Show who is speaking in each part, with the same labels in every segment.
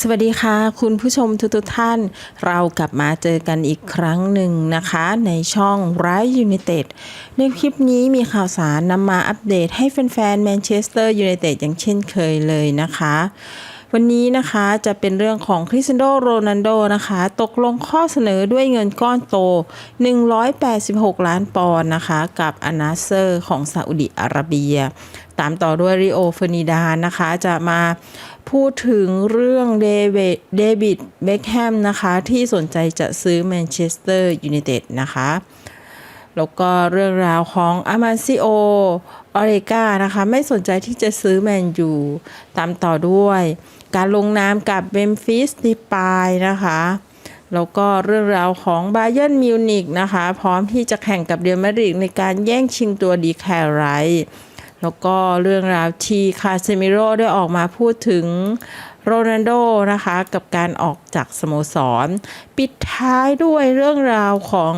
Speaker 1: สวัสดีค่ะ คุณผู้ชมทุกๆท่าน เรากลับมาเจอกันอีกครั้งหนึ่งนะคะ ในช่องไรยู n i เต็ดในคลิปนี้มีข่าวสารนำมาอัปเดตให้แฟนๆแมนเชสเตอร์ยูไนเต็ดอย่างเช่นเคยเลยนะคะ วันนี้นะคะจะเป็นเรื่องของคริสเตียโนโรนัลโดนะคะ ตกลงข้อเสนอด้วยเงินก้อนโต 186 ล้านปอนด์นะคะ กับอานาเซอร์ของซาอุดิอาระเบีย ตามต่อด้วยริโอเฟอร์นิดานนะคะจะมา พูดถึงเรื่องเดวิดเบคแฮมนะคะ ที่สนใจจะซื้อแมนเชสเตอร์ยูไนเต็ดนะคะ แล้วก็เรื่องราวของอามาซิโอออเรกานะคะ ไม่สนใจที่จะซื้อแมนยูตามต่อด้วย การลงนามกับเบมฟิสดีปายนะคะ แล้วก็เรื่องราวของบาเยิร์นมิวนิกนะคะ พร้อมที่จะแข่งกับเดลมาดริดในการแย่งชิงตัวดีแคร์ไร แล้วก็เรื่องราวที่คาเซมิโร่ได้ออกมาพูดถึงโรนัลโดนะคะกับการออกจากสโมสร ปิดท้ายด้วยเรื่องราวของ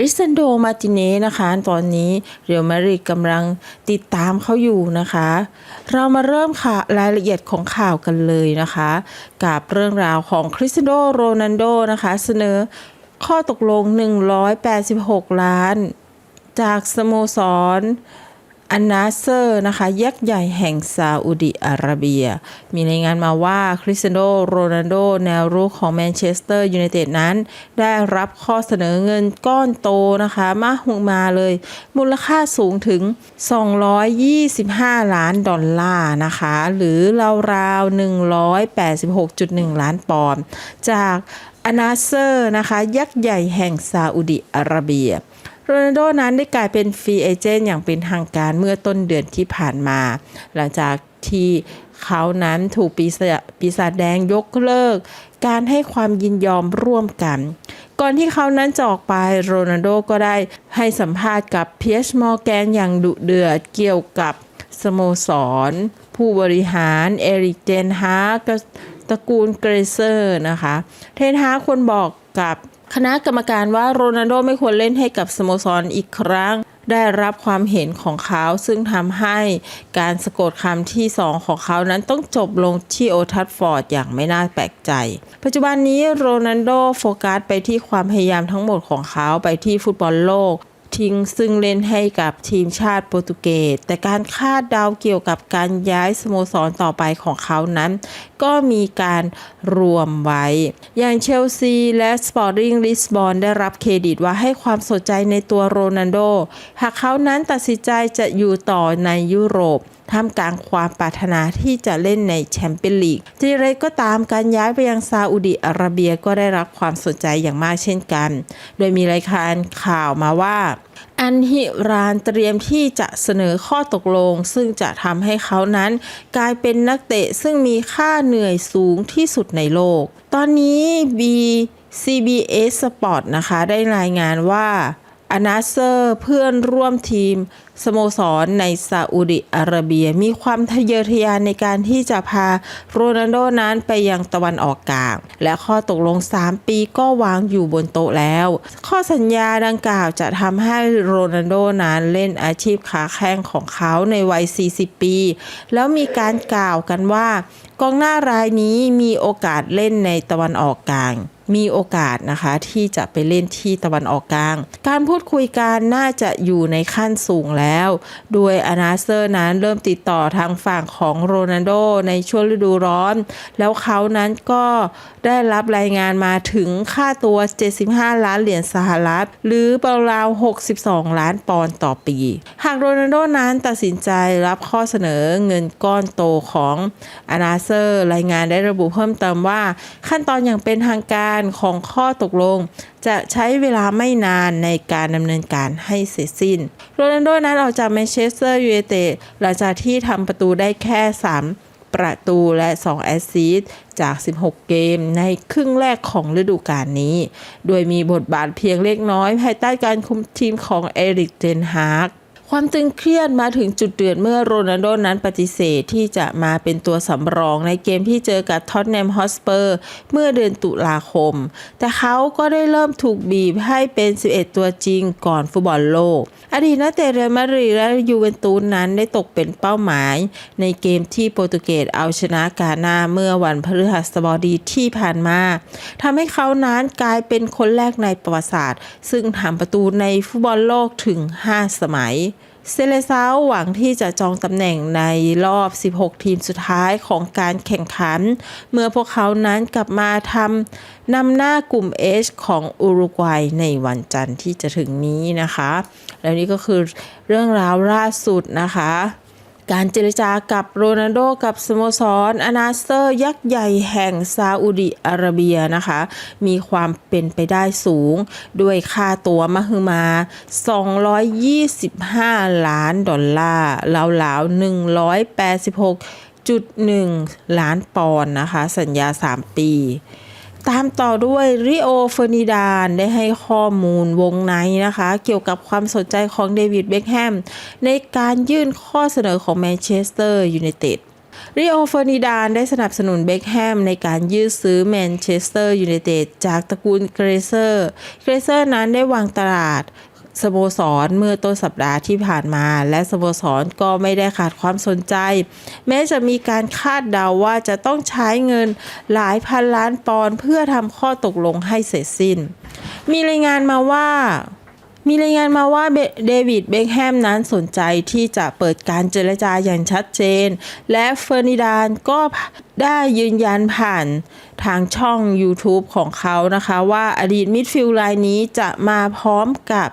Speaker 1: ริซันโดมาติเน่นะคะ ตอนนี้เรียวมาริดกำลังติดตามเขาอยู่นะคะ เรามาเริ่มค่ะรายละเอียดของข่าวกันเลยนะคะ กับเรื่องราวของคริสตียโนโรนัลโดนะคะ เสนอข้อตกลง 186 ล้าน จากสโมสร อันนาเซอร์นะคะยักษ์ใหญ่แห่งซาอุดิอาระเบีย มีรายงานมาว่าคริสเตียโนโรนัลโดแนวรุกของแมนเชสเตอร์ยูไนเต็ดนั้น ได้รับข้อเสนอเงินก้อนโตนะคะ มากมาเลย มูลค่าสูงถึง 225 ล้านดอลลาร์นะคะ หรือราวๆ 186.1 ล้านปอนด์จากอนาเซอร์นะคะ ยักษ์ใหญ่แห่งซาอุดิอาระเบีย โรนัลโดนั้นได้กลายเป็นฟรีเอเจนต์อย่างเป็นทางการเมื่อต้นเดือนที่ผ่านมา หลังจากที่เขานั้นถูกปีศาจปีศาจแดงยกเลิก การให้ความยินยอมร่วมกัน ก่อนที่เขานั้นจะออกไปโรนัลโดก็ได้ให้สัมภาษณ์กับเพียชมอร์แกนอย่างดุเดือดเกี่ยวกับสโมสร ผู้บริหารเอริกเจนฮาร์ตระกูลเกรเซอร์นะคะ เทนฮาร์ควรบอกกับ คณะกรรมการว่าโรนัลโดไม่ควรเล่นให้กับสโมสรอีกครั้ง ได้รับความเห็นของเขาซึ่งทำให้การสะกดคำที่สองของเขานั้นต้องจบลงที่โอทัตฟอร์ดอย่างไม่น่าแปลกใจ ปัจจุบันนี้โรนัลโดโฟกัสไปที่ความพยายามทั้งหมดของเขาไปที่ฟุตบอลโลก ทิ้งซึ่งเล่นให้กับทีมชาติโปรตุเกส แต่การคาดเดาเกี่ยวกับการย้ายสโมสรต่อไปของเขานั้น ก็มีการรวมไว้ อย่างเชลซีและสปอร์ติ้งลิสบอนได้รับเครดิตว่าให้ความสนใจในตัวโรนัลโด หากเขานั้นตัดสินใจจะอยู่ต่อในยุโรป ท่ามกลางความปรารถนาที่จะเล่นในแชมเปี้ยนลีกที่ไรก็ตามการย้ายไปยังซาอุดิอาระเบียก็ได้รับความสนใจอย่างมากเช่นกัน โดยมีรายการข่าวมาว่า อันฮิรานเตรียมที่จะเสนอข้อตกลง ซึ่งจะทำให้เขานั้น กลายเป็นนักเตะซึ่งมีค่าเหนื่อยสูงที่สุดในโลก ตอนนี้ B CBS Sport นะคะได้รายงานว่า อานาเซอร์เพื่อนร่วมทีม สโมสรในซาอุดิอาระเบีย มีความทะเยอทะยานในการที่จะพาโรนัลโดนั้นไปยังตะวันออกกลาง และข้อตกลง 3 ปีก็วางอยู่บนโต๊ะแล้ว ข้อสัญญาดังกล่าวจะทำให้โรนัลโดนั้นเล่นอาชีพขาแข้งของเขาในวัย 40 ปี แล้วมีการกล่าวกันว่ากองหน้ารายนี้มีโอกาสเล่นในตะวันออกกลาง มีโอกาสนะคะที่จะไปเล่นที่ตะวันออกกลาง การพูดคุยกันน่าจะอยู่ในขั้นสูงแล้ว โดยอนาเซอร์นั้นเริ่มติดต่อทางฝั่งของโรนัลโดในช่วงฤดูร้อน แล้วเขานั้นก็ได้รับรายงานมาถึงค่าตัว 75 ล้านเหรียญสหรัฐ หรือราวๆ62 ล้านปอนด์ต่อปี หากโรนัลโดนั้นตัดสินใจรับข้อเสนอเงินก้อนโตของอนาเซอร์ รายงานได้ระบุเพิ่มเติมว่า ขั้นตอนอย่างเป็นทางการการของข้อตกลง จะใช้เวลาไม่นานในการดำเนินการให้เสร็จสิ้น โรนัลโดนั้นออกจากแมนเชสเตอร์ยูไนเต็ดหลังจากที่ทำประตูได้แค่ 3ประตูและ 2 แอสซิสต์จาก 16 เกมในครึ่งแรกของฤดูกาลนี้ โดยมีบทบาทเพียงเล็กน้อย ภายใต้การคุมทีมของเอริกเจนฮาร์ก ความตึงเครียดมาถึงจุดเดือดเมื่อโรนัลโดนั้นปฏิเสธที่จะมาเป็นตัวสำรองในเกมที่เจอกับท็อตแนมฮอสเปอร์เมื่อเดือนตุลาคม แต่เขาก็ได้เริ่มถูกบีบให้เป็น 11 ตัวจริงก่อนฟุตบอลโลกอดีตนักเตะเรอัลมาดริดและยูเวนตุสนั้นได้ตกเป็นเป้าหมาย ในเกมที่โปรตุเกสเอาชนะกานาเมื่อวันพฤหัสบดีที่ผ่านมาทำให้เขานั้นกลายเป็นคนแรกในประวัติศาสตร์ ซึ่งทำประตูในฟุตบอลโลกถึง 5 สมัย เซเลซาหวังที่จะจองตำแหน่งในรอบ 16 ทีมสุดท้ายของการแข่งขัน เมื่อพวกเขานั้นกลับมาทำนำหน้ากลุ่ม H ของอุรุกวัยในวันจันทร์ที่จะถึงนี้นะคะ แล้วนี่ก็คือเรื่องราวล่าสุดนะคะ การเจรจากับโรนัลโดกับสโมสรอนาสเตอร์ยักษ์ใหญ่แห่งซาอุดิอาระเบียนะคะ มีความเป็นไปได้สูง ด้วยค่าตัวมหึมา 225 ล้านดอลลาร์ราวๆ 186.1 ล้านปอนด์นะคะ สัญญา 3 ปี ตามต่อด้วยริโอเฟอร์นิดานได้ให้ข้อมูลวงในนะคะ เกี่ยวกับความสนใจของเดวิดเบคแฮมในการยื่นข้อเสนอของแมนเชสเตอร์ยูไนเต็ดริโอเฟอร์นิดานได้สนับสนุนเบคแฮมในการยืดซื้อแมนเชสเตอร์ยูไนเต็ดจากตระกูลเกรเซอร์ เกรเซอร์นั้นได้วางตลาด สโมสรเมื่อต้นสัปดาห์ที่ผ่านมา และสโมสรก็ไม่ได้ขาดความสนใจ แม้จะมีการคาดเดาว่าจะต้องใช้เงินหลายพันล้านปอนด์เพื่อทำข้อตกลงให้เสร็จสิ้น มีรายงานมาว่ามีรายงานมาว่าเบเดวิดเบคแฮมนั้นสนใจที่จะเปิดการเจรจาอย่างชัดเจน และเฟอร์นิดานก็ได้ยืนยันผ่าน ทางช่อง YouTube ของเขานะคะ ว่าอดีตมิดฟิลด์รายนี้จะมาพร้อมกับ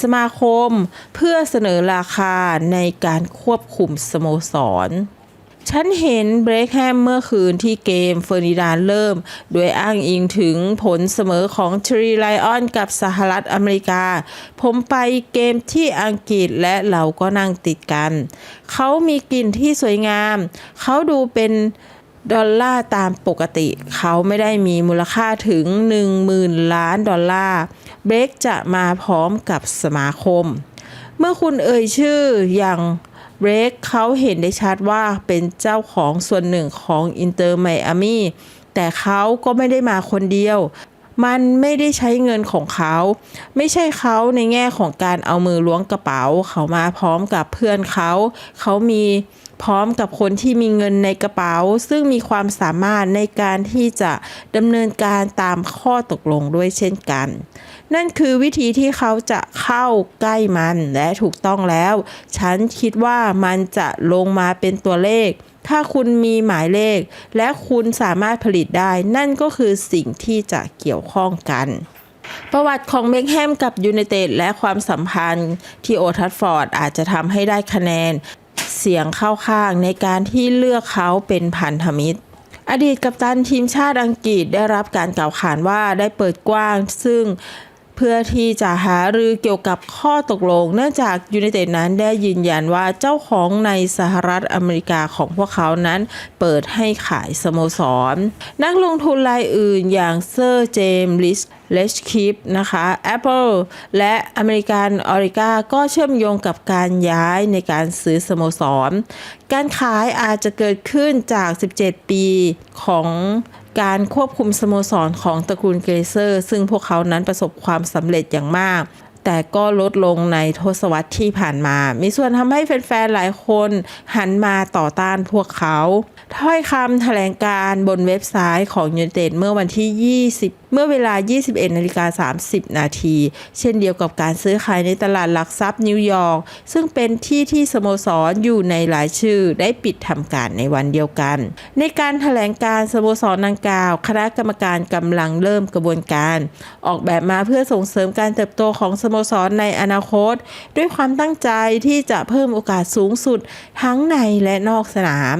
Speaker 1: สมาคมเพื่อเสนอราคาในการควบคุมสโมสรฉันเห็นเบรคแฮมเมื่อคืนที่เกมเฟอร์นิดานเริ่ม โดยอ้างอิงถึงผลเสมอของทรีไลออนกับสหรัฐอเมริกา ผมไปเกมที่อังกฤษและเราก็นั่งติดกัน เขามีกลิ่นที่สวยงาม เขาดูเป็น ดอลลาร์ตามปกติ เขาไม่ได้มีมูลค่าถึง 10,000 ล้านดอลลาร์เบรกจะมาพร้อมกับสมาคม เมื่อคุณเอ่ยชื่ออย่างเบรกเขาเห็นได้ชัดว่าเป็นเจ้าของส่วนหนึ่งของอินเตอร์ไมอามีแต่เขาก็ไม่ได้มาคนเดียว มันไม่ได้ใช้เงินของเขา ไม่ใช่เขาในแง่ของการเอามือล้วงกระเป๋า เขามาพร้อมกับเพื่อนเขา เขามี พร้อมกับคนที่มีเงินในกระเป๋า ซึ่งมีความสามารถในการที่จะดำเนินการตามข้อตกลงด้วยเช่นกัน นั่นคือวิธีที่เขาจะเข้าใกล้มันและถูกต้องแล้ว ฉันคิดว่ามันจะลงมาเป็นตัวเลข ถ้าคุณมีหมายเลข และคุณสามารถผลิตได้ นั่นก็คือสิ่งที่จะเกี่ยวข้องกันประวัติของเบคแฮมกับยูไนเต็ดและความสัมพันธ์ที่โอทัฟฟอร์ดอาจจะทำให้ได้คะแนน เสียงเข้าข้างในการที่เลือกเขาเป็นพันธมิตร อดีตกัปตันทีมชาติอังกฤษได้รับการกล่าวขานว่าได้เปิดกว้าง ซึ่ง เพื่อที่จะหารือเกี่ยวกับข้อตกลง เนื่องจากยูไนเต็ดนั้นได้ยืนยันว่าเจ้าของในสหรัฐอเมริกาของพวกเขานั้นเปิดให้ขายสโมสร นักลงทุนรายอื่นอย่างเซอร์เจมส์ลิสเลชคิปนะคะ Apple และอเมริกันออริกาก็เชื่อมโยงกับการย้ายในการซื้อสโมสร การขายอาจจะเกิดขึ้นจาก 17 ปีของ การควบคุมสโมสรของตระกูลเกรเซอร์ ซึ่งพวกเขานั้นประสบความสำเร็จอย่างมากแต่ก็ลดลงในทศวรรษที่ผ่านมา มีส่วนทำให้แฟนๆ หลายคนหันมาต่อต้านพวกเขา ถ้อยคำแถลงการบนเว็บไซต์ของยูไนเต็ดเมื่อวันที่20เมื่อเวลา 21นาฬิกา30 นาที เช่นเดียวกับการซื้อขายในตลาดหลักทรัพย์นิวยอร์ก ซึ่งเป็นที่ที่สโมสรอยู่ในรายชื่อได้ปิดทำการในวันเดียวกัน ในการแถลงการสโมสรดังกล่าว คณะกรรมการกำลังเริ่มกระบวนการ ออกแบบมาเพื่อส่งเสริมการเติบโตของสโมสรในอนาคต ด้วยความตั้งใจที่จะเพิ่มโอกาสสูงสุดทั้งในและนอกสนาม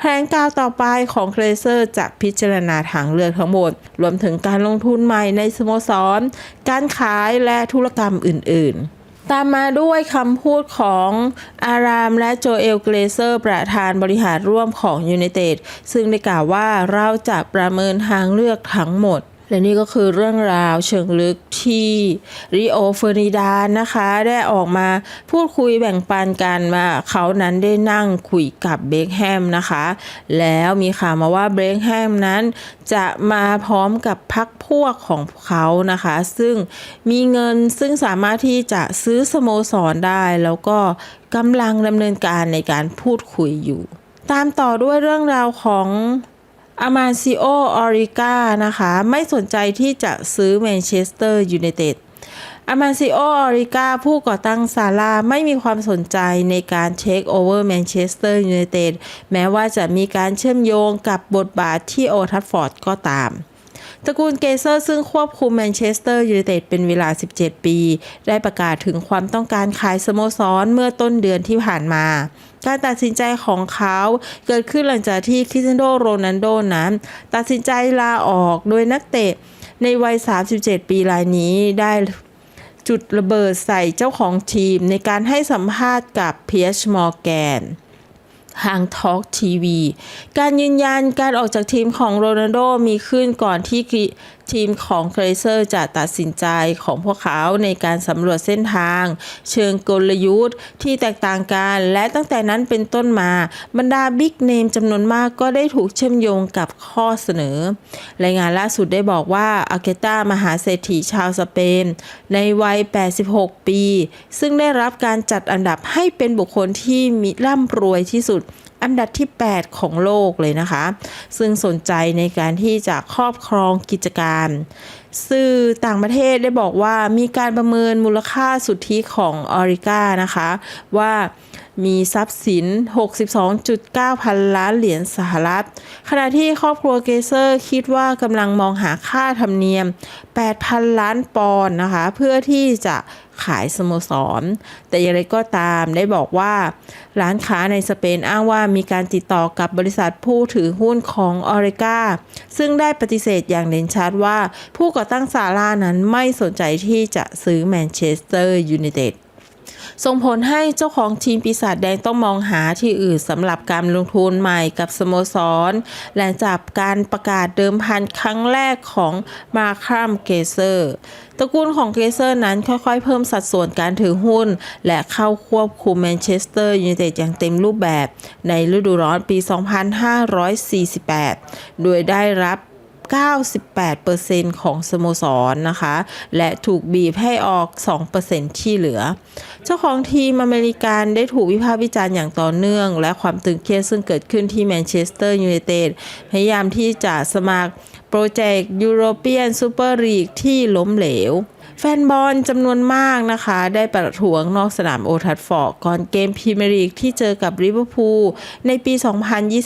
Speaker 1: แถลงการต่อไปของเครเซอร์จะพิจารณาทางเลือกทั้งหมด รวมถึงการลงทุนใหม่ในสโมสร การขายและธุรกรรมอื่น ๆตามมาด้วยคำพูดของอารามและโจเอลเกรเซอร์ประธานบริหารร่วมของยูไนเต็ดซึ่งได้กล่าวว่าเราจะประเมินทางเลือกทั้งหมด และนี่ก็คือเรื่องราวเชิงลึกที่ริโอเฟอร์นิดานนะคะ ได้ออกมาพูดคุยแบ่งปันกันว่าเขานั้นได้นั่งคุยกับเบคแฮมนะคะ แล้วมีข่าวมาว่าเบคแฮมนั้นจะมาพร้อมกับพักพวกของเขานะคะ ซึ่งมีเงินซึ่งสามารถที่จะซื้อสโมสรได้ แล้วก็กำลังดำเนินการในการพูดคุยอยู่ ตามต่อด้วยเรื่องราวของ อามาซิโอ ออริกานะคะ ไม่สนใจที่จะซื้อแมนเชสเตอร์ยูไนเต็ดอามาซิโอ ออริกาผู้ก่อตั้งซาร่าไม่มีความสนใจในการเทคโอเวอร์แมนเชสเตอร์ยูไนเต็ดแม้ว่าจะมีการเชื่อมโยงกับบทบาทที่โอทัฟฟอร์ดก็ตามตระกูลเกเซอร์ซึ่งควบคุมแมนเชสเตอร์ยูไนเต็ดเป็นเวลา 17 ปี ได้ประกาศถึงความต้องการขายสโมสรเมื่อต้นเดือนที่ผ่านมา การตัดสินใจของเขาเกิดขึ้นหลังจากที่คริสเตียโนโรนัลโดนั้น ตัดสินใจลาออกโดยนักเตะในวัย 37 ปีรายนี้ได้จุดระเบิดใส่เจ้าของทีมในการให้สัมภาษณ์กับเพียชมอร์แกนทางทอล์กทีวี การยืนยันการออกจากทีมของโรนัลโดมีขึ้นก่อนที่ทีมของเกรเซอร์จะตัดสินใจของพวกเขาในการสำรวจเส้นทาง เชิงกลยุทธ์ที่แตกต่างกันและตั้งแต่นั้นเป็นต้นมา บรรดาบิ๊กเนมจำนวนมากก็ได้ถูกเชื่อมโยงกับข้อเสนอ รายงานล่าสุดได้บอกว่าอาเกตามหาเศรษฐีชาวสเปน ในวัย 86 ปี ซึ่งได้รับการจัดอันดับให้เป็นบุคคลที่มีร่ำรวยที่สุด อันดับที่ 8 ของโลกเลยนะคะ ซึ่งสนใจในการที่จะครอบครองกิจการ สื่อต่างประเทศได้บอกว่ามีการประเมินมูลค่าสุทธิของออริก้านะคะ ว่า มีทรัพย์สิน 62.9 พันล้านเหรียญสหรัฐ ขณะที่ครอบครัวเกเซอร์คิดว่ากำลังมองหาค่าธรรมเนียม 8,000 ล้านปอนด์นะคะ เพื่อที่จะขายสโมสร แต่อย่างไรก็ตามได้บอกว่า ร้านค้าในสเปนอ้างว่ามีการติดต่อกับบริษัทผู้ถือหุ้นของออริกาซึ่งได้ปฏิเสธอย่างเด่นชัดว่า ผู้ก่อตั้งซาร่านั้นไม่สนใจที่จะซื้อแมนเชสเตอร์ยูไนเต็ด ส่งผลให้เจ้าของทีมปีศาจแดงต้องมองหาที่อื่นสำหรับการลงทุนใหม่กับสโมสร หลังจากการประกาศเดิมพันครั้งแรกของมาครัมเกเซอร์ตระกูลของเกเซอร์นั้นค่อยๆ เพิ่มสัดส่วนการถือหุ้น และเข้าควบคุมแมนเชสเตอร์ยูไนเต็ดอย่างเต็มรูปแบบในฤดูร้อนปี 2548 โดยได้รับ 98%ของสโมสรนะคะ และถูกบีบให้ออก 2%ที่เหลือ เจ้าของทีมอเมริกันได้ถูกวิพากษ์วิจารณ์อย่างต่อเนื่อง และความตึงเครียดซึ่งเกิดขึ้นที่แมนเชสเตอร์ยูไนเต็ดพยายามที่จะสมัครโปรเจกต์ยูโรเปียนซูเปอร์ลีกที่ล้มเหลว แฟนบอลจำนวนมากนะคะ ได้ประท้วงนอกสนามโอทัฟฟอร์ก่อนเกมพรีเมียร์ลีกที่เจอกับลิเวอร์พูลในปี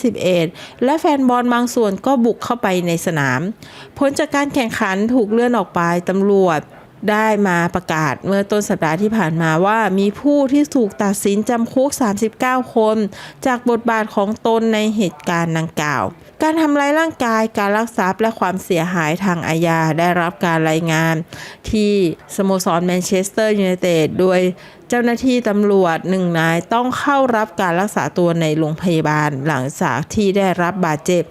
Speaker 1: 2021 และแฟนบอลบางส่วนก็บุกเข้าไปในสนาม ผลจากการแข่งขันถูกเลื่อนออกไปตำรวจได้มาประกาศเมื่อต้นสัปดาห์ที่ผ่านมาว่ามีผู้ที่ถูกตัดสินจำคุก 39 คน จากบทบาทของตนในเหตุการณ์ดังกล่าว การทำร้ายร่างกายการลักทรัพย์และความเสียหายทางอาญาได้รับการรายงาน ที่สโมสรแมนเชสเตอร์ยูไนเต็ดโดยเจ้าหน้าที่ตำรวจหนึ่งนายต้องเข้ารับการรักษาตัวในโรงพยาบาลหลังจากที่ได้รับบาดเจ็บ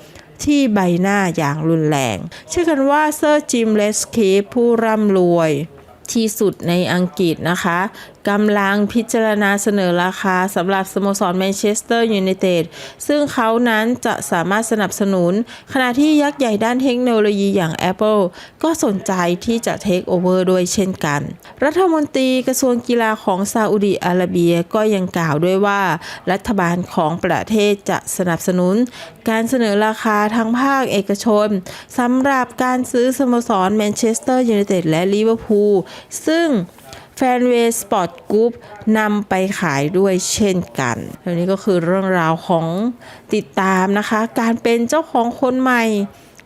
Speaker 1: ที่ใบหน้าอย่างรุนแรงเชื่อกันว่าเซอร์จิมเลสคีผู้ร่ำรวยที่สุดในอังกฤษนะคะ กำลังพิจารณาเสนอราคาสำหรับสโมสรแมนเชสเตอร์ยูไนเต็ดซึ่งเขานั้นจะสามารถสนับสนุน ขณะที่ยักษ์ใหญ่ด้านเทคโนโลยีอย่าง Apple ก็สนใจที่จะเทคโอเวอร์ด้วยเช่นกัน รัฐมนตรีกระทรวงกีฬาของซาอุดิอาระเบียก็ยังกล่าวด้วยว่า รัฐบาลของประเทศจะสนับสนุน การเสนอราคาทางภาคเอกชนสำหรับการซื้อสโมสรแมนเชสเตอร์ยูไนเต็ดและลิเวอร์พูลซึ่ง แฟนเวสปอร์ตกรุ๊ปนำไปขายด้วยเช่นกันแล้วนี้ก็คือเรื่องราวของติดตามนะคะ การเป็นเจ้าของคนใหม่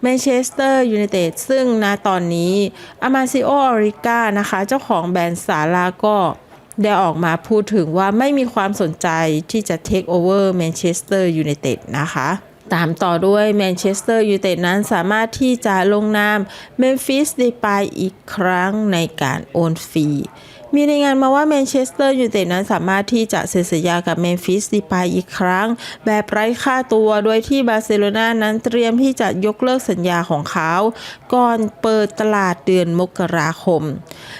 Speaker 1: แมนเชสเตอร์ยูไนเต็ดซึ่งนะตอนนี้อามาซิโอออริก้านะคะ เจ้าของแบรนด์สาราก็ได้ออกมาพูดถึงว่าไม่มีความสนใจที่จะเทคโอเวอร์แมนเชสเตอร์ยูไนเต็ดนะคะ ตามต่อด้วยแมนเชสเตอร์ยูไนเต็ดนั้นสามารถที่จะลงนามเมมฟิสเดปายอีกครั้งในการโอนฟรี มีรายงานมาว่าแมนเชสเตอร์ยูไนเต็ดนั้นสามารถที่จะเซ็นสัญญากับเมมฟิสดีปายอีกครั้ง แบบไร้ค่าตัว โดยที่บาร์เซโลนานั้นเตรียมที่จะยกเลิกสัญญาของเขา ก่อนเปิดตลาดเดือนมกราคม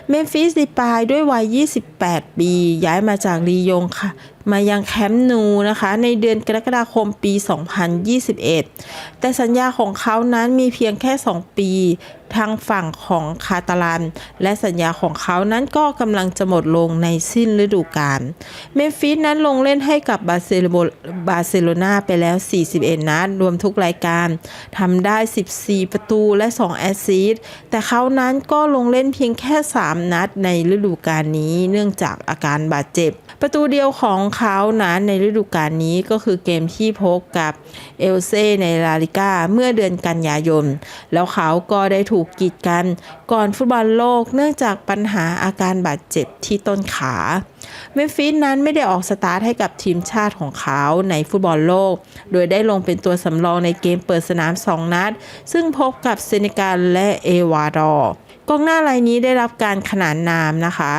Speaker 1: เมมฟิสดีปายด้วยวัย 28 ปี ย้ายมาจากลียงค่ะมายังแคมป์นูนะคะ ในเดือนกรกฎาคมปี 2021 แต่สัญญาของเขานั้นมีเพียงแค่ 2 ปีทางฝั่งของคาตาลัน และสัญญาของเขานั้นก็กำลังจะหมดลงในสิ้นฤดูกาล เมมฟิสนั้นลงเล่นให้กับบาร์เซโลบาร์เซโลนาไปแล้ว 41 นัดรวมทุกรายการทำได้ 14 ประตูและ 2 แอสซิสต์ แต่เขานั้นก็ลงเล่นเพียงแค่ 3 นัดในฤดูกาลนี้ เนื่องจากอาการบาดเจ็บ ประตูเดียวของเขานั้นในฤดูกาลนี้ก็คือเกมที่พบกับเอลเซ่ในลาลิก้าเมื่อเดือนกันยายน แล้วเขาก็ได้ถูกกีดกันก่อนฟุตบอลโลกเนื่องจากปัญหาอาการบาดเจ็บที่ต้นขาเมมฟิสนั้นไม่ได้ออกสตาร์ทให้กับทีมชาติของเขาในฟุตบอลโลก โดยได้ลงเป็นตัวสำรองในเกมเปิดสนาม 2 นัด ซึ่งพบกับเซเนกัลและเอวาดอร์กองหน้ารายนี้ได้รับการขนานนามนะคะ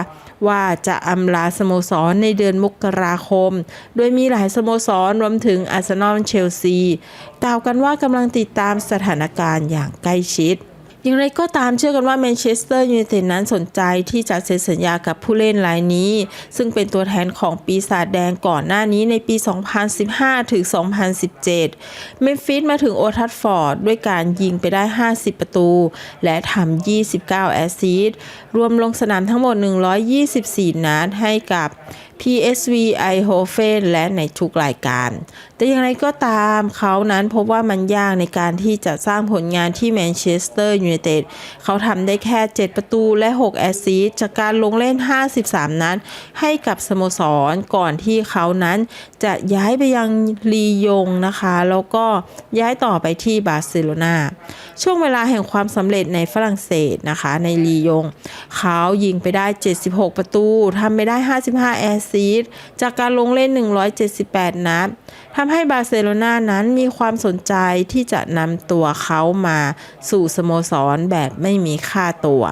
Speaker 1: ว่าจะอำลาสโมสรในเดือนมกราคม โดยมีหลายสโมสรรวมถึงอาร์เซนอลเชลซี กล่าวกันว่ากำลังติดตามสถานการณ์อย่างใกล้ชิด อย่างไรก็ตามเชื่อกันว่าแมนเชสเตอร์ยูไนเต็ดนั้นสนใจที่จะเซ็นสัญญากับผู้เล่นรายนี้ ซึ่งเป็นตัวแทนของปีศาจแดงก่อนหน้านี้ในปี 2015 ถึง 2017 เมมฟิสมาถึงโอทัฟฟอร์ดด้วยการยิงไปได้ 50 ประตู และทำ29 แอสซิสต์รวมลงสนามทั้งหมด 124 นัดให้กับ PSV i h o f e n และในทุกรายการ แต่อย่างไรก็ตามเขานั้นพบว่ามันยากในการที่จะสร้างผลงานที่แมนเชสเตอร์ยูไนเต็ดเขาทำได้แค่ 7 ประตูและ 6 แอสซิสต์จากการลงเล่น 53 นัดให้กับสโมสรก่อนที่เขานั้นจะย้ายไปยังลียงนะคะ แล้วก็ย้ายต่อไปที่บาร์เซโลนาช่วงเวลาแห่งความสำเร็จในฝรั่งเศสนะคะในลียง เขายิงไปได้ 76 ประตูทำไปได้ 55 แอสซิสต์จากการลงเล่น 178 นัดทำให้บาร์เซโลนานั้นมีความสนใจที่จะนำตัวเขามาสู่สโมสรแบบไม่มีค่าตัว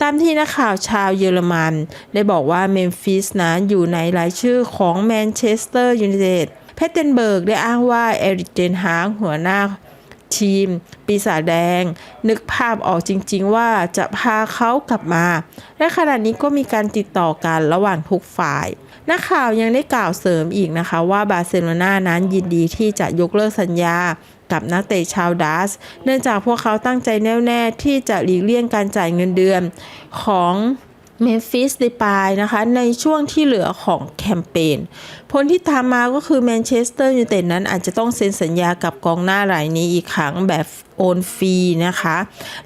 Speaker 1: ตามที่นักข่าวชาวเยอรมัน ได้บอกว่าเมมฟิสนั้นอยู่ในรายชื่อของแมนเชสเตอร์ยูไนเต็ดเพตเทนเบิร์กได้อ้างว่าเอริกเจนฮางหัวหน้า ทีม ปีศาจแดง นึกภาพออกจริง ๆ ว่าจะพาเขากลับมา และขณะนี้ก็มีการติดต่อกันระหว่างทุกฝ่ายนักข่าวยังได้กล่าวเสริมอีกนะคะว่าบาร์เซโลนานั้นยินดีที่จะยกเลิกสัญญากับนักเตะชาวดัสเนื่องจากพวกเขาตั้งใจแน่วแน่ที่จะหลีกเลี่ยงการจ่ายเงินเดือนของ เมฟิสในปายนะคะ ในช่วงที่เหลือของแคมเปญผลที่ตามมาก็คือแมนเชสเตอร์ยูไนเต็ดนั้นอาจจะต้องเซ็นสัญญากับกองหน้ารายนี้อีกครั้งแบบโอนฟรีนะคะ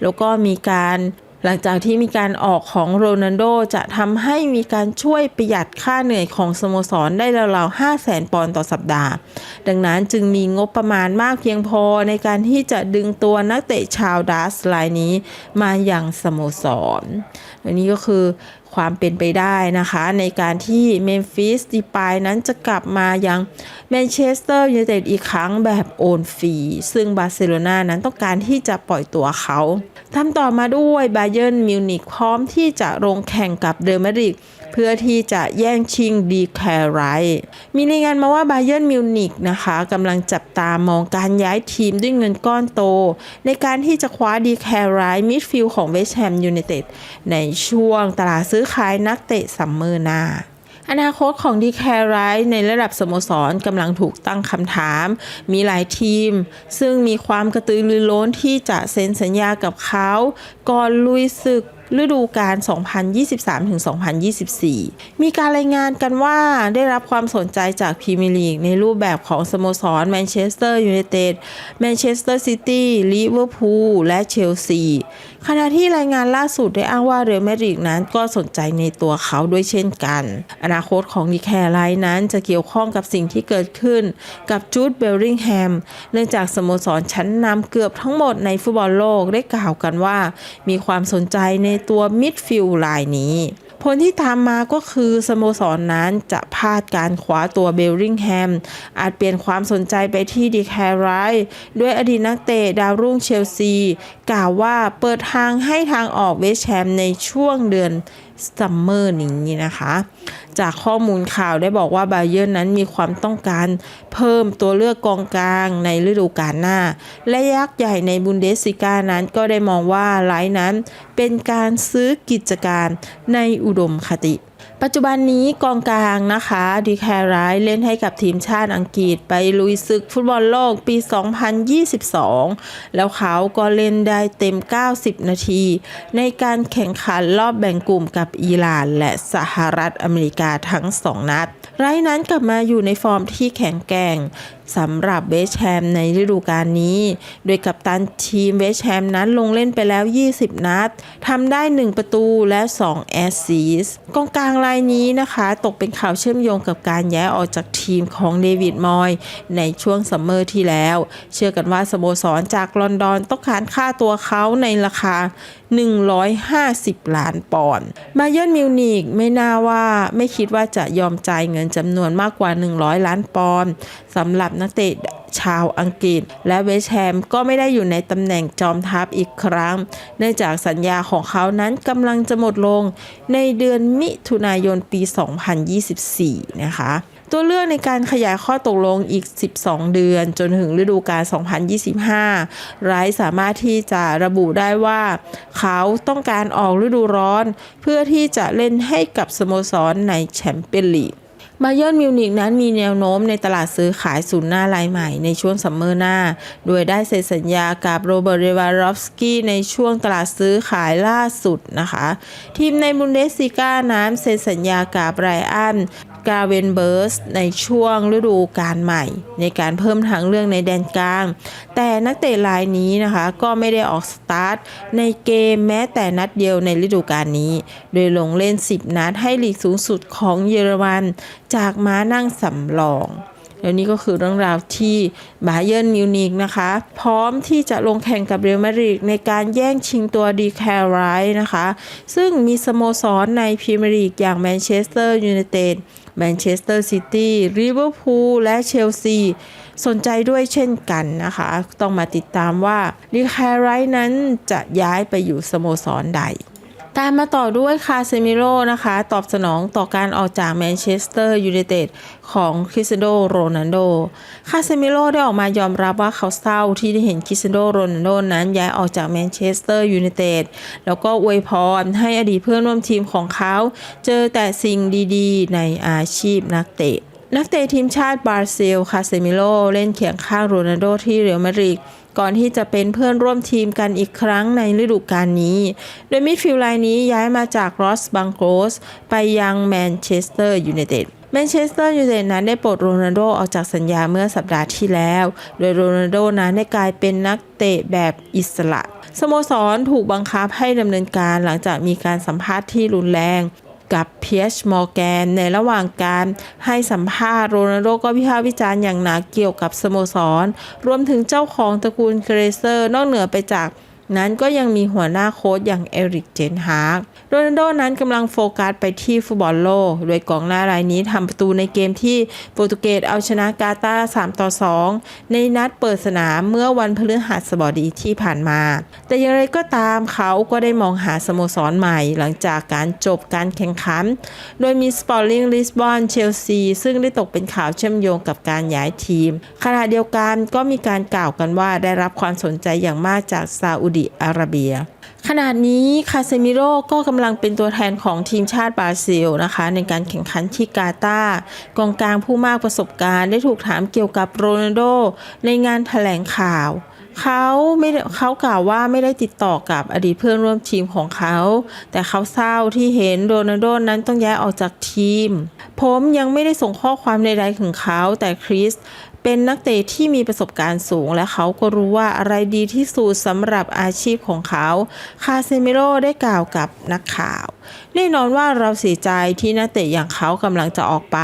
Speaker 1: แล้วก็มีการ หลังจากที่มีการออกของโรนัลโดจะทำให้มีการช่วยประหยัดค่าเหนื่อยของสโมสรได้ราวๆ 5 0 0แสนปอนด์ต่อสัปดาห์ ดังนั้นจึงมีงบประมาณมากเพียงพอในการที่จะดึงตัวนักเตะชาวดัสรายนี้มาอย่างสโมสรอันนี้ก็คือ ความเป็นไปได้นะคะ ในการที่เมมฟิสดีปายนั้นจะกลับมายังแมนเชสเตอร์ยูไนเต็ดอีกครั้งแบบโอนฟรี ซึ่งบาร์เซโลนานั้นต้องการที่จะปล่อยตัวเขาทำต่อมาด้วยบาเยิร์นมิวนิกพร้อมที่จะลงแข่งกับเดอร์มาดริด เพื่อที่จะแย่งชิงดีแคร์ไรมีรายงานมาว่าบาเยิร์นมิวนิกนะคะกำลังจับตามองการย้ายทีมด้วยเงินก้อนโต ในการที่จะคว้าดีแคร์ไรมิดฟิลด์ของเวสต์แฮมยูไนเต็ดในช่วงตลาดซื้อขายนักเตะซัมเมอร์หน้าอนาคตของดีแคร์ไรในระดับสโมสรกำลังถูกตั้งคำถาม มีหลายทีม ซึ่งมีความกระตือรือร้นที่จะเซ็นสัญญากับเขา ก่อนลุยศึก ฤดูกาล 2023-2024 มีการรายงานกันว่าได้รับความสนใจจากพรีเมียร์ลีกในรูปแบบของสโมสรแมนเชสเตอร์ยูไนเต็ด แมนเชสเตอร์ซิตี้ ลิเวอร์พูล และเชลซีขณะที่รายงานล่าสุดได้อ้างว่าเรือแมริกนั้นก็สนใจในตัวเขาด้วยเช่นกัน อนาคตของดีแคร์ไลน์นั้นจะเกี่ยวข้องกับสิ่งที่เกิดขึ้นกับจูดเบลลิงแฮม เนื่องจากสโมสรชั้นนำเกือบทั้งหมดในฟุตบอลโลกได้กล่าวกันว่า มีความสนใจในตัวมิดฟิลด์รายนี้ ผลที่ตามมาก็คือสโมสรนนั้นจะพลาดการคว้าตัวเบลลิงแฮม อาจเปลี่ยนความสนใจไปที่ดีแคร์ไรด้วยอดีตนักเตะดาวรุ่งเชลซี กล่าวว่าเปิดทางให้ทางออกเวสแฮมในช่วงเดือน ซัมเมอร์นี้นะคะ จากข้อมูลข่าวได้บอกว่าบาเยอร์นนั้นมีความต้องการเพิ่มตัวเลือกกองกลางในฤดูกาลหน้า และยักษ์ใหญ่ในบุนเดสซิก้านั้นก็ได้มองว่าไลน์นั้นเป็นการซื้อกิจการในอุดมคติ ปัจจุบันนี้กองกลางนะคะดีแคร์ไรเล่นให้กับทีมชาติอังกฤษไปลุยศึกฟุตบอลโลกปี 2022 แล้วเขาก็เล่นได้เต็ม 90 นาที ในการแข่งขันรอบแบ่งกลุ่มกับอิหร่าน และสหรัฐอเมริกาทั้ง 2 นัดไรนั้นกลับมาอยู่ในฟอร์มที่แข็งแกร่ง สำหรับเวสแฮมในฤดูกาลนี้ โดยกัปตันทีมเวสแฮมนั้นลงเล่นไปแล้ว 20 นัดทำได้ 1 ประตูและ 2 แอสซิสต์กองกลางรายนี้นะคะ ตกเป็นข่าวเชื่อมโยงกับการย้ายออกจากทีมของเดวิดมอย ในช่วงซัมเมอร์ที่แล้ว เชื่อกันว่าสโมสรจากลอนดอนต้องการค่าตัวเขาในราคา 150 ล้านปอนด์มาเยิร์นมิวนิกไม่น่าว่าไม่คิดว่าจะยอมจ่ายเงินจำนวนมากกว่า 100 ล้านปอนด์สำหรับนักเตะชาวอังกฤษ และเวสแฮมก็ไม่ได้อยู่ในตำแหน่งจอมทัพอีกครั้ง เนื่องจากสัญญาของเขานั้นกำลังจะหมดลงในเดือนมิถุนายนปี 2024 นะคะตัวเลือกในการขยายข้อตกลงอีก 12 เดือน จนถึงฤดูกาล 2025 ไรสามารถที่จะระบุได้ว่า เขาต้องการออกฤดูร้อน เพื่อที่จะเล่นให้กับสโมสรในแชมเปี้ยนลีก บาเยิร์นมิวนิกนั้นมีแนวโน้มในตลาดซื้อขายศูนย์หน้ารายใหม่ในช่วงซัมเมอร์หน้า โดยได้เซ็นสัญญากับโรเบิร์ตเรวารอฟสกี้ในช่วงตลาดซื้อขายล่าสุดนะคะ ทีมในบุนเดสซิก้านั้นเซ็นสัญญากับไรอัน กาเวนเบิร์สในช่วงฤดูกาลใหม่ ในการเพิ่มทางเรื่องในแดนกลาง แต่นักเตะรายนี้นะคะก็ไม่ได้ออกสตาร์ทในเกมแม้แต่นัดเดียวในฤดูกาลนี้ โดยลงเล่น 10 นัดให้ลีกสูงสุดของเยอรมัน จากม้านั่งสำรองแล้วนี่ก็คือเรื่องราวที่บาเยิร์นมิวนิกนะคะ พร้อมที่จะลงแข่งกับเรอัลมาดริดในการแย่งชิงตัวดีแคร์ไรนะคะ ซึ่งมีสโมสรในพรีเมียร์ลีกอย่างแมนเชสเตอร์ยูไนเต็ด แมนเชสเตอร์ซิตี้ลิเวอร์พูลและเชลซีสนใจด้วยเช่นกันนะคะ ต้องมาติดตามว่าลีคร์ไรนั้นจะย้ายไปอยู่สโมสรใด ตามมาต่อด้วยคาเซมิโร่นะคะ ตอบสนองต่อการออกจากแมนเชสเตอร์ยูไนเต็ดของคริสตียโนโรนัลโด คาเซมิโร่ได้ออกมายอมรับว่าเขาเศร้าที่ได้เห็นคริสตียโนโรนัลโดนั้นย้ายออกจากแมนเชสเตอร์ยูไนเต็ดแล้วก็อวยพรให้อดีตเพื่อนร่วมทีมของเขา เจอแต่สิ่งดีๆ ในอาชีพนักเตะนักเตะทีมชาติบราซิล คาเซมิโลเล่นเคียงข้างโรนัลโดที่เรอัลมาดริด ก่อนที่จะเป็นเพื่อนร่วมทีมกันอีกครั้งในฤดูกาลนี้ โดยมิดฟิลด์รายนี้ย้ายมาจากรอสบังโกสไปยังแมนเชสเตอร์ยูไนเต็ดแมนเชสเตอร์ยูไนเต็ดนั้นได้ปลดโรนัลโดออกจากสัญญาเมื่อสัปดาห์ที่แล้ว โดยโรนัลโดนั้นได้กลายเป็นนักเตะแบบอิสระ สโมสรถูกบังคับให้ดำเนินการหลังจากมีการสัมภาษณ์ที่รุนแรง กับเพียชมอร์แกน ในระหว่างการให้สัมภาษณ์โรนัลโดก็วิพากษ์วิจารณ์อย่างหนักเกี่ยวกับสโมสร รวมถึงเจ้าของตระกูลเกรเซอร์ นอกเหนือไปจาก นั้นก็ยังมีหัวหน้าโค้ชอย่างเอริกเจนฮาร์กโรนัลโดนั้นกำลังโฟกัสไปที่ฟุตบอลโลก โดยกองหน้ารายนี้ทำประตูในเกมที่โปรตุเกสเอาชนะกาตาร์3ต่อ 2 ในนัดเปิดสนามเมื่อวันพฤหัสบดีที่ผ่านมา แต่อย่างไรก็ตามเขาก็ได้มองหาสโมสรใหม่หลังจากการจบการแข่งขัน โดยมีสปอร์ลิงลิสบอนเชลซีซึ่งได้ตกเป็นข่าวเชื่อมโยงกับการย้ายทีม ขณะเดียวกันก็มีการกล่าวกันว่าได้รับความสนใจอย่างมากจากซาอุดิอาระเบีย ขณะนี้คาเซมิโร่ก็กำลังเป็นตัวแทนของทีมชาติบราซิลนะคะ ในการแข่งขันที่กาตาร์กองกลางผู้มากประสบการณ์ได้ถูกถามเกี่ยวกับโรนัลโดในงานแถลงข่าวเขาไม่เขากล่าวว่าไม่ได้ติดต่อกับอดีตเพื่อนร่วมทีมของเขา แต่เขาเศร้าที่เห็นโรนัลโดนั้นต้องย้ายออกจากทีม ผมยังไม่ได้ส่งข้อความใดๆถึงเขา แต่คริส เป็นนักเตะที่มีประสบการณ์สูงและเขาก็รู้ว่าอะไรดีที่สุดสำหรับอาชีพของเขา คาเซมิโร่ได้กล่าวกับนักข่าว แน่นอนว่าเราเสียใจที่นักเตะอย่างเขากำลังจะออกไป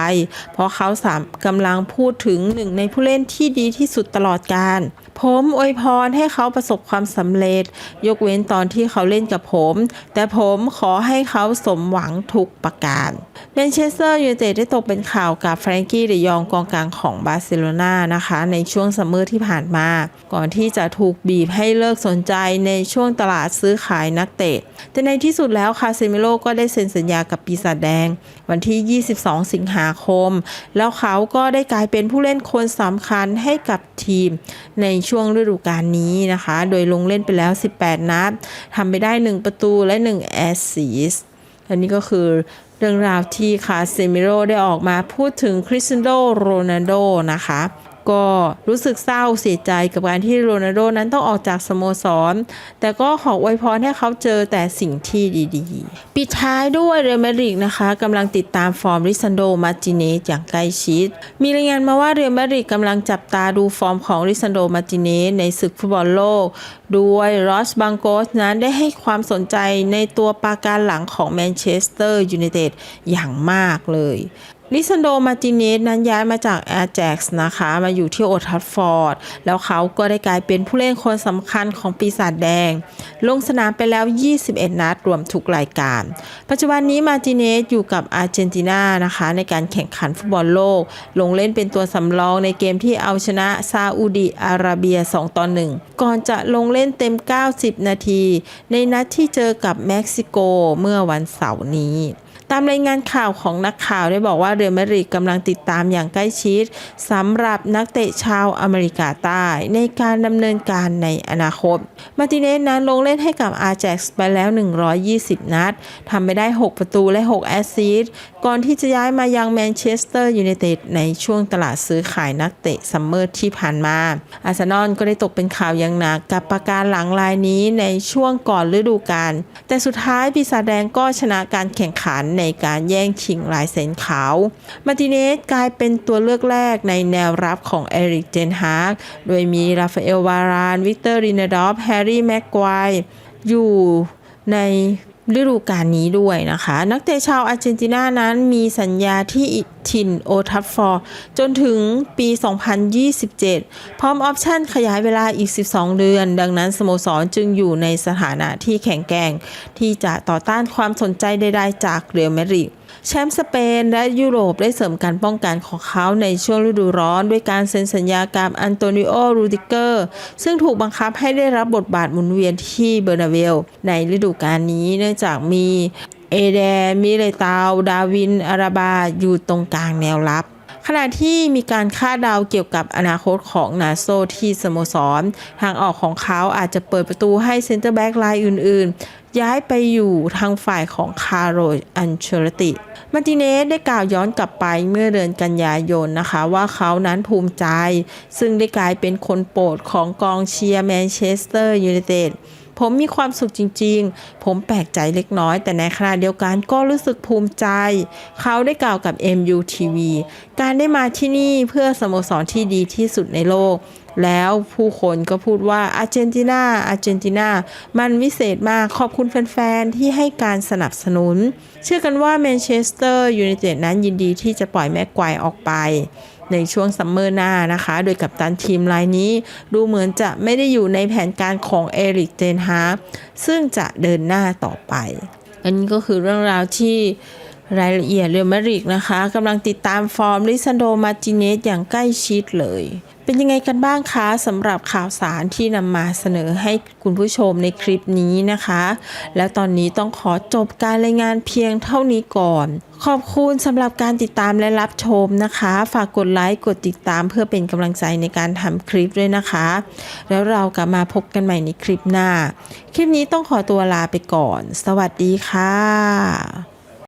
Speaker 1: เพราะเขาสามกำลังพูดถึงหนึ่งในผู้เล่นที่ดีที่สุดตลอดการผมอวยพรให้เขาประสบความสำเร็จ ยกเว้นตอนที่เขาเล่นกับผม แต่ผมขอให้เขาสมหวังทุกประการแมนเชสเตอร์ยูไนเต็ดได้ตกเป็นข่าวกับแฟรงกี้เดยองกองกลางของบาร์เซโลนานะคะ ในช่วงซัมเมอร์ที่ผ่านมา ก่อนที่จะถูกบีบให้เลิกสนใจในช่วงตลาดซื้อขายนักเตะแต่ในที่สุดแล้วคาเซมิโลก็ได้เซ็นสัญญากับปีศาจแดง วันที่ 22 สิงหาคม แล้วเขาก็ได้กลายเป็นผู้เล่นคนสำคัญให้กับทีมในช่วงฤดูกาลนี้นะคะ โดยลงเล่นไปแล้ว 18 นัดทำไปได้ 1 ประตูและ 1 แอสซิสอันนี้ก็คือเรื่องราวที่คาเซมิโรได้ออกมาพูดถึงคริสเตียโนโรนัลโดนะคะ ก็รู้สึกเศร้าเสียใจกับการที่โรนัลโดนั้นต้องออกจากสโมสร แต่ก็ขออวยพรให้เขาเจอแต่สิ่งที่ดีๆ ปิดท้ายด้วยเรอัลมาดริดนะคะกำลังติดตามฟอร์มริซันโดมาร์ติเนสอย่างใกล้ชิด มีรายงานมาว่าเรอัลมาดริดกำลังจับตาดูฟอร์มของริซันโดมาร์ติเนสในศึกฟุตบอลโลก ด้วยรอสบังโกสนั้นได้ให้ความสนใจในตัวปราการหลังของแมนเชสเตอร์ยูไนเต็ดอย่างมากเลย ลิซันโด มาติเนสนั้นย้ายมาจากแอร์แจ็กซ์นะคะ มาอยู่ที่โอทัฟฟอร์ด แล้วเขาก็ได้กลายเป็นผู้เล่นคนสำคัญของปีศาจแดง ลงสนามไปแล้ว 21 นัดรวมทุกรายการ ปัจจุบันนี้มาติเนสอยู่กับอาร์เจนตินานะคะ ในการแข่งขันฟุตบอลโลก ลงเล่นเป็นตัวสำรองในเกมที่เอาชนะซาอุดีอาระเบีย 2 ต่อ 1 ก่อนจะลงเล่นเต็ม 90 นาที ในนัดที่เจอกับเม็กซิโกเมื่อวันเสาร์นี้ามรายงานข่าวของนักข่าวได้บอกว่าเรอัลมาดริดกำลังติดตามอย่างใกล้ชิดสำหรับนักเตะชาวอเมริกาใต้ในการดำเนินการในอนาคต มาติเนสนั้นลงเล่นให้กับอาร์แจ็กซ์ไปแล้ว 120 นัดทำไปได้ 6 ประตูและ 6 แอสซิสต์ก่อนที่จะย้ายมายังแมนเชสเตอร์ยูไนเต็ดในช่วงตลาดซื้อขายนักเตะซัมเมอร์ที่ผ่านมา อาร์เซนอลก็ได้ตกเป็นข่าวอย่างหนักกับประการหลังลายนี้ในช่วงก่อนฤดูกาลแต่สุดท้ายปีศาจแดงก็ชนะการแข่งขันในการแย่งชิงลายเซ็นเขา มาร์ติเนสกลายเป็นตัวเลือกแรกในแนวรับของเอริกเจนฮาร์กโดยมีราฟาเอลวาราน วิกเตอร์รินาดอฟแฮร์รี่แม็กควายอยู่ใน ฤดูกาลนี้ด้วยนะคะ นักเตะชาวอาร์เจนตินานั้นมีสัญญาที่ถิ่นโอทัฟฟอร์จนถึงปี 2027 พร้อมออปชั่นขยายเวลาอีก 12 เดือน ดังนั้นสโมสรจึงอยู่ในสถานะที่แข็งแกร่งที่จะต่อต้านความสนใจใดๆจากเรอัลมาดริด แชมป์สเปนและยุโรปได้เสริมการป้องกันของเขาในช่วงฤดูร้อน ด้วยการเซ็นสัญญากับอันโตนิโอ รูติเกอร์ ซึ่งถูกบังคับให้ได้รับบทบาทหมุนเวียนที่เบอร์นาเวล ในฤดูกาลนี้เนื่องจากมีเอเดมิเลตาว ดาวินอาราบา อยู่ตรงกลางแนวรับ ขณะที่มีการคาดเดาเกี่ยวกับอนาคตของนาโซที่สโมสร ทางออกของเขาอาจจะเปิดประตูให้เซ็นเตอร์แบ็กรายอื่น ๆ ย้ายไปอยู่ทางฝ่ายของคาร์โรอันเชอร์ติ มาร์ติเนสได้กล่าวย้อนกลับไปเมื่อเดือนกันยายนนะคะ ว่าเขานั้นภูมิใจ ซึ่งได้กลายเป็นคนโปรดของกองเชียร์แมนเชสเตอร์ยูไนเต็ด ผมมีความสุขจริง ๆ ผมแปลกใจเล็กน้อย แต่ในขณะเดียวกันก็รู้สึกภูมิใจ เขาได้กล่าวกับ MUTV การได้มาที่นี่เพื่อสโมสรที่ดีที่สุดในโลก แล้วผู้คนก็พูดว่าอาร์เจนตินาอาร์เจนตินามันวิเศษมากขอบคุณแฟนๆ ที่ให้การสนับสนุน เชื่อกันว่าแมนเชสเตอร์ยูไนเต็ดนั้นยินดีที่จะปล่อยแม็กไกว์ออกไป ในช่วงซัมเมอร์หน้านะคะ โดยกับตันทีมรายนี้ ดูเหมือนจะไม่ได้อยู่ในแผนการของเอริกเจนฮาร์ซึ่งจะเดินหน้าต่อไปอันนี้ก็คือเรื่องราวที่รายละเอียดเรียลมาริกนะคะกำลังติดตามฟอร์มลิซันโดมาร์ติเนสอย่างใกล้ชิดเลย เป็นยังไงกันบ้างคะสำหรับข่าวสารที่นำมาเสนอให้คุณผู้ชมในคลิปนี้นะคะ แล้วตอนนี้ต้องขอจบการรายงานเพียงเท่านี้ก่อน ขอบคุณสำหรับการติดตามและรับชมนะคะ ฝากกดไลค์กดติดตามเพื่อเป็นกำลังใจในการทำคลิปด้วยนะคะ แล้วเรากลับมาพบกันใหม่ในคลิปหน้า คลิปนี้ต้องขอตัวลาไปก่อน สวัสดีค่ะ